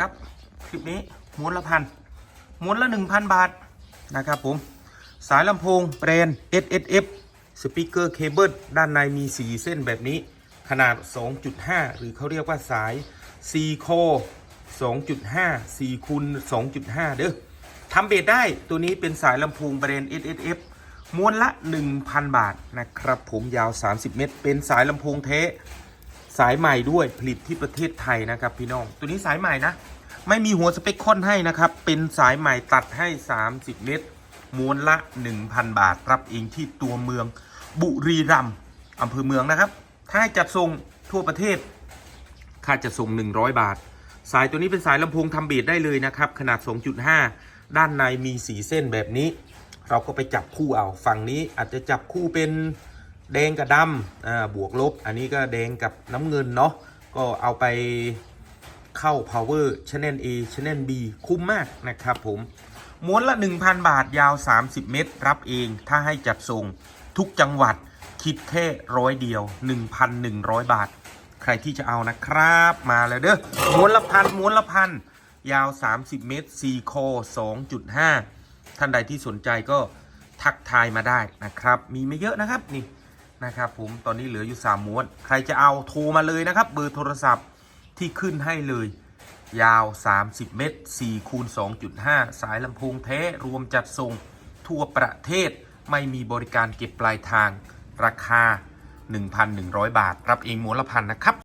ครับคลิปนี้ม้วนละพันม้วนละ 1,000 บาทนะครับผม สายลำโพงแบรนด์ SSF สปีกเกอร์เคเบิลด้านในมี 4 เส้นแบบนี้ ขนาด 2.5 หรือเขาเรียกว่าสาย C โค2.5 4คูณ2.5 เด้อทำเบสได้ตัวนี้เป็นสายลำโพงแบรนด์ SSF ม้วนละ 1,000 บาทนะครับผมยาว 30 เมตร เป็นสายลำโพงเท สายใหม่ด้วยผลิตที่ประเทศไทยนะครับพี่น้อง ตัวนี้สายใหม่นะ ไม่มีหัวสเปคค่อนให้นะครับ เป็นสายใหม่ตัดให้ 30 เมตรม้วนละ 1,000 บาท รับเองที่ตัวเมืองบุรีรัมย์อำเภอเมืองนะครับ ถ้าจัดส่งทั่วประเทศ ค่าจะส่ง 100 บาท สายตัวนี้เป็นสายลำโพงทำเบสได้เลยนะครับ ขนาด 2.5 ด้านในมีสีเส้นแบบนี้ เราก็ไปจับคู่เอา ฝั่งนี้อาจจะจับคู่เป็น แดงกับดำอ่าบวกลบ อันนี้ก็แดงกับน้ำเงินเนาะก็เอาไปเข้า power channel A channel B คุ้มมากนะครับผมม้วนละ 1,000 บาทยาว 30 เมตร รับเองถ้าให้จัดส่งทุกจังหวัดคิดแค่ร้อยเดียว 1,100 บาท ใครที่จะเอานะครับมาเลยเด้อม้วนละพันม้วนละพันยาว 30 เมตร4โค2.5 ท่านใดที่สนใจก็ทักทายมาได้นะครับ มีไม่เยอะนะครับนี่ นะครับผมตอนนี้เหลืออยู่3ม้วน ใครจะเอาโทรมาเลยนะครับ เบอร์โทรศัพท์ที่ขึ้นให้เลย ยาว 30 เมตร4คูณ2.5 สายลำโพงแท้รวมจัดส่งทั่วประเทศไม่มีบริการเก็บปลายทางราคา 1,100 บาท รับเองม้วนละพันนะครับ